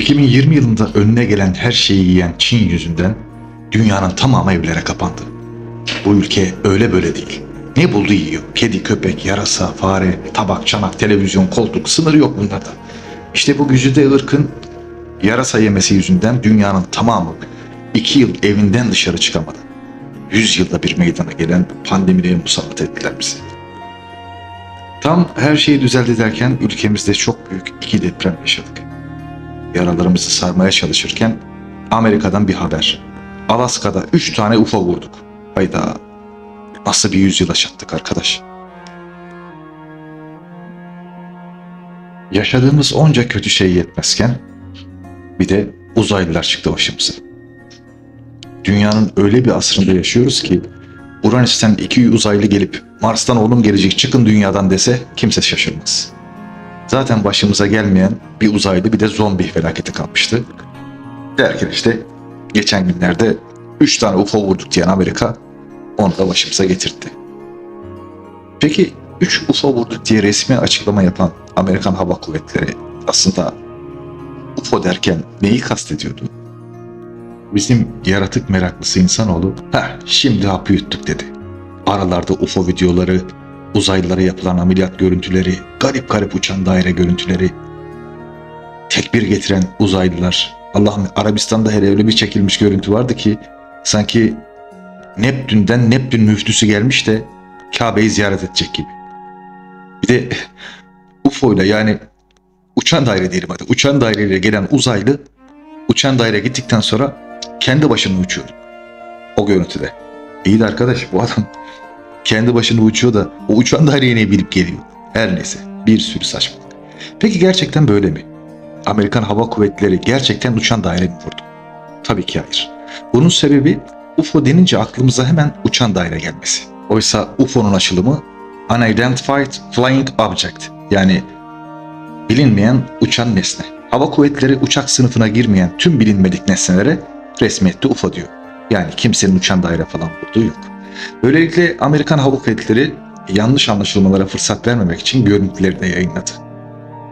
2020 yılında önüne gelen her şeyi yiyen Çin yüzünden dünyanın tamamı evlere kapandı. Bu ülke öyle böyle değil. Ne buldu yiyor. Kedi, köpek, yarasa, fare, tabak, çanak, televizyon, koltuk sınırı yok bunlarda. İşte bu güzide ırkın yarasa yemesi yüzünden dünyanın tamamı iki yıl evinden dışarı çıkamadı. Yüz yılda bir meydana gelen pandemiye musallat ettiler bizi. Tam her şey düzeldi derken ülkemizde çok büyük iki deprem yaşadık. Yaralarımızı sarmaya çalışırken Amerika'dan bir haber. Alaska'da üç tane UFO vurduk. Hayda. Nasıl bir yüzyıl yaşattık arkadaş. Yaşadığımız onca kötü şey yetmezken bir de uzaylılar çıktı başımıza. Dünyanın öyle bir asrında yaşıyoruz ki Uranüs'ten iki uzaylı gelip Mars'tan oğlum gelecek çıkın dünyadan dese kimse şaşırmaz. Zaten başımıza gelmeyen bir uzaylı bir de zombi felaketi kalmıştı. Derken işte geçen günlerde 3 tane UFO vurduk diyen Amerika onu da başımıza getirdi. Peki 3 UFO vurduk diye resmi açıklama yapan Amerikan Hava Kuvvetleri aslında UFO derken neyi kastediyordu? Bizim yaratık meraklısı insanoğlu, ha şimdi hapı yuttuk dedi. Aralarda UFO videoları, uzaylılara yapılan ameliyat görüntüleri, garip garip uçan daire görüntüleri, tekbir getiren uzaylılar. Allah'ım Arabistan'da hele öyle bir çekilmiş görüntü vardı ki sanki Neptün'den Neptün müftüsü gelmiş de Kabe'yi ziyaret edecek gibi. Bir de UFO ile yani uçan daire diyelim hadi. Uçan daireyle gelen uzaylı uçan daire gittikten sonra kendi başına uçuyordu. O görüntüde. İyi de arkadaş bu adam kendi başına uçuyor da o uçan daireyi ne bilip geliyor. Her neyse bir sürü saçmalık. Peki gerçekten böyle mi? Amerikan Hava Kuvvetleri gerçekten uçan daire mi vurdu? Tabii ki hayır. Bunun sebebi UFO denince aklımıza hemen uçan daire gelmesi. Oysa UFO'nun açılımı Unidentified Flying Object yani bilinmeyen uçan nesne. Hava kuvvetleri uçak sınıfına girmeyen tüm bilinmedik nesnelere resmiyette UFO diyor. Yani kimsenin uçan daire falan vurduğu yok. Böylelikle Amerikan Hava Kuvvetleri yanlış anlaşılmalara fırsat vermemek için görüntüleri de yayınladı.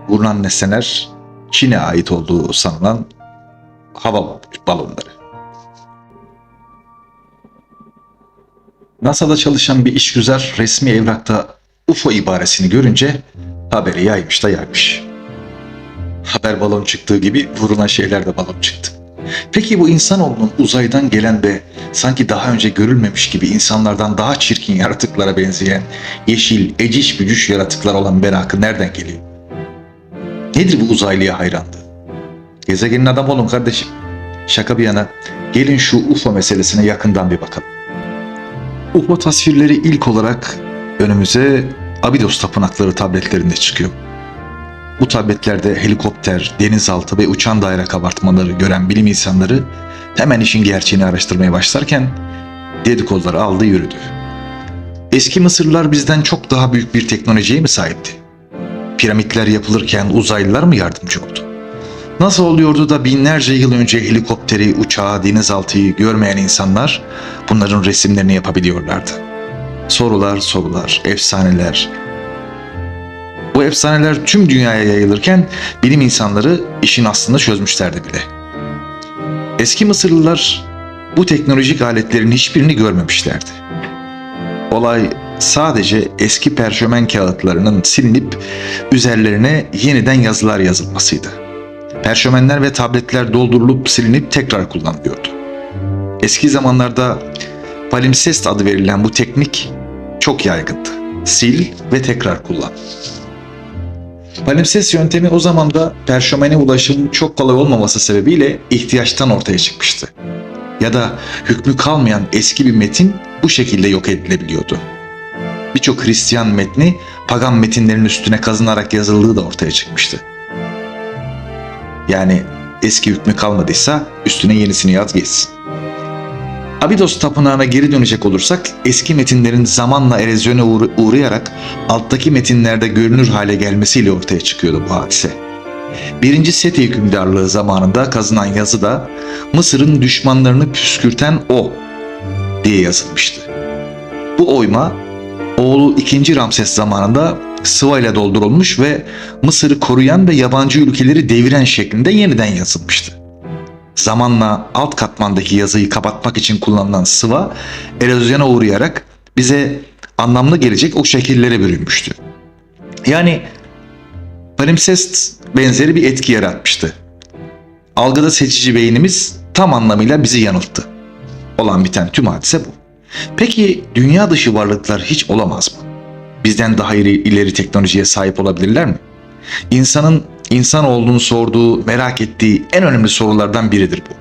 Vurulan nesneler Çin'e ait olduğu sanılan hava balonları. NASA'da çalışan bir işgüzar resmi evrakta UFO ibaresini görünce haberi yaymış da yaymış. Haber balon çıktığı gibi vurulan şeyler de balon çıktı. Peki bu insanoğlunun uzaydan gelen ve sanki daha önce görülmemiş gibi insanlardan daha çirkin yaratıklara benzeyen yeşil, eciş bücüş yaratıklar olan merakı nereden geliyor? Nedir bu uzaylıya hayrandı? Gezegenin adam olun kardeşim. Şaka bir yana gelin şu UFO meselesine yakından bir bakalım. UFO tasvirleri ilk olarak önümüze Abydos tapınakları tabletlerinde çıkıyor. Bu tabletlerde helikopter, denizaltı ve uçan daire kabartmaları gören bilim insanları hemen işin gerçeğini araştırmaya başlarken dedikoduları aldı yürüdü. Eski Mısırlılar bizden çok daha büyük bir teknolojiye mi sahipti? Piramitler yapılırken uzaylılar mı yardımcı oldu? Nasıl oluyordu da binlerce yıl önce helikopteri, uçağı, denizaltıyı görmeyen insanlar bunların resimlerini yapabiliyorlardı? Sorular, sorular, efsaneler. Bu efsaneler tüm dünyaya yayılırken bilim insanları işin aslını çözmüşlerdi bile. Eski Mısırlılar bu teknolojik aletlerin hiçbirini görmemişlerdi. Olay sadece eski perşömen kağıtlarının silinip üzerlerine yeniden yazılar yazılmasıydı. Perşömenler ve tabletler doldurulup silinip tekrar kullanılıyordu. Eski zamanlarda palimpsest adı verilen bu teknik çok yaygındı. Sil ve tekrar kullan. Palimpsest yöntemi o zaman da perşömene ulaşımın çok kolay olmaması sebebiyle ihtiyaçtan ortaya çıkmıştı. Ya da hükmü kalmayan eski bir metin bu şekilde yok edilebiliyordu. Birçok Hristiyan metni pagan metinlerin üstüne kazınarak yazıldığı da ortaya çıkmıştı. Yani eski hükmü kalmadıysa üstüne yenisini yaz geçsin. Abydos tapınağına geri dönecek olursak eski metinlerin zamanla erozyona uğra- uğrayarak alttaki metinlerde görünür hale gelmesiyle ortaya çıkıyordu bu hadise. Birinci Seti hükümdarlığı zamanında kazınan yazıda Mısır'ın düşmanlarını püskürten o diye yazılmıştı. Bu oyma oğlu 2. Ramses zamanında sıvayla doldurulmuş ve Mısır'ı koruyan ve yabancı ülkeleri deviren şeklinde yeniden yazılmıştı. Zamanla alt katmandaki yazıyı kapatmak için kullanılan sıva erozyona uğrayarak bize anlamlı gelecek o şekillere bürünmüştü. Yani palimpsest benzeri bir etki yaratmıştı. Algıda seçici beynimiz tam anlamıyla bizi yanılttı. Olan biten tüm hadise bu. Peki dünya dışı varlıklar hiç olamaz mı? Bizden daha ileri, ileri teknolojiye sahip olabilirler mi? İnsanın insan olduğunu sorduğu, merak ettiği en önemli sorulardan biridir bu.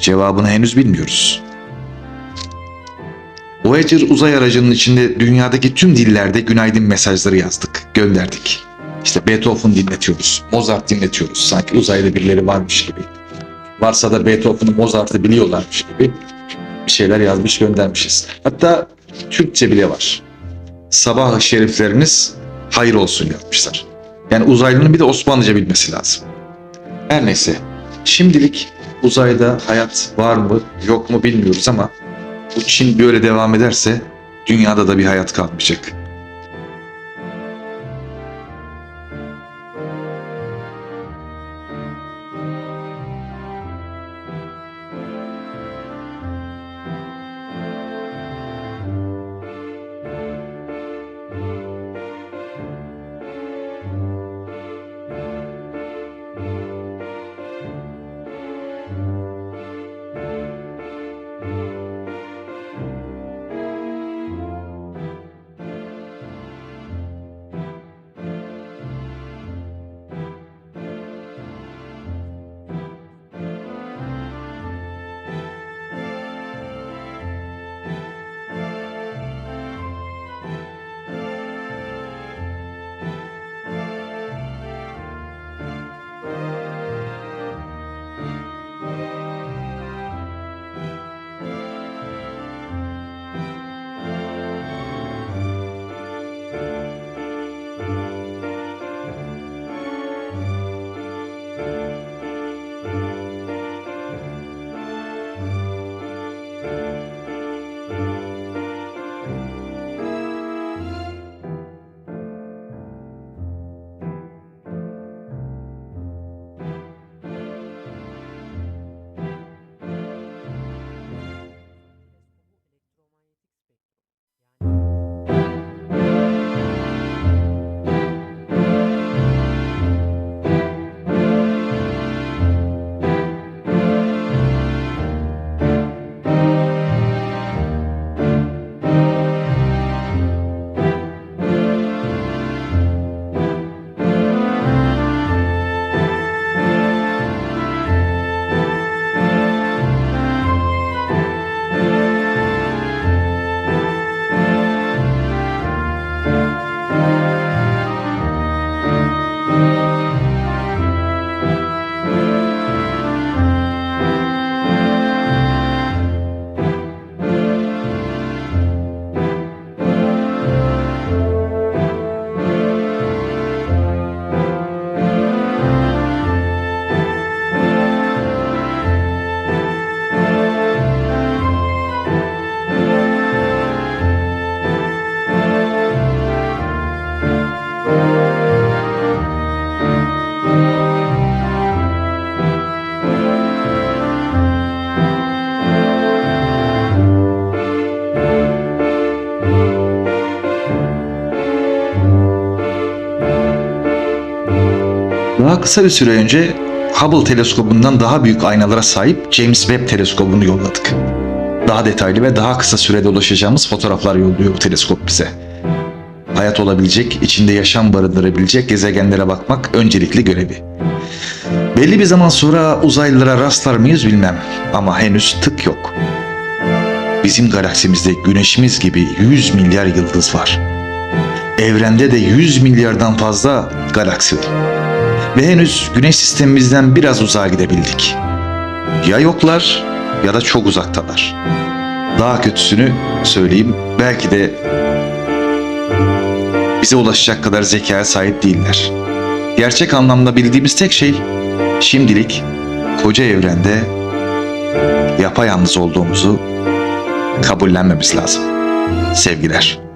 Cevabını henüz bilmiyoruz. Voyager uzay aracının içinde dünyadaki tüm dillerde günaydın mesajları yazdık, gönderdik. İşte Beethoven dinletiyoruz, Mozart dinletiyoruz. Sanki uzayda birileri varmış gibi. Varsa da Beethoven'ı, Mozart'ı biliyorlarmış gibi bir şeyler yazmış göndermişiz. Hatta Türkçe bile var. Sabah şerifleriniz hayır olsun yapmışlar. Yani uzaylının bir de Osmanlıca bilmesi lazım. Her neyse. Şimdilik uzayda hayat var mı yok mu bilmiyoruz ama bu Çin böyle devam ederse dünyada da bir hayat kalmayacak. Kısa bir süre önce Hubble teleskobundan daha büyük aynalara sahip James Webb teleskobunu yolladık. Daha detaylı ve daha kısa sürede ulaşacağımız fotoğraflar yolluyor bu teleskop bize. Hayat olabilecek, içinde yaşam barındırabilecek gezegenlere bakmak öncelikli görevi. Belli bir zaman sonra uzaylılara rastlar mıyız bilmem ama henüz tık yok. Bizim galaksimizde güneşimiz gibi 100 milyar yıldız var. Evrende de 100 milyardan fazla galaksi var ve henüz güneş sistemimizden biraz uzağa gidebildik. Ya yoklar ya da çok uzaktalar. Daha kötüsünü söyleyeyim, belki de bize ulaşacak kadar zekaya sahip değiller. Gerçek anlamda bildiğimiz tek şey şimdilik koca evrende yapayalnız olduğumuzu kabullenmemiz lazım. Sevgiler.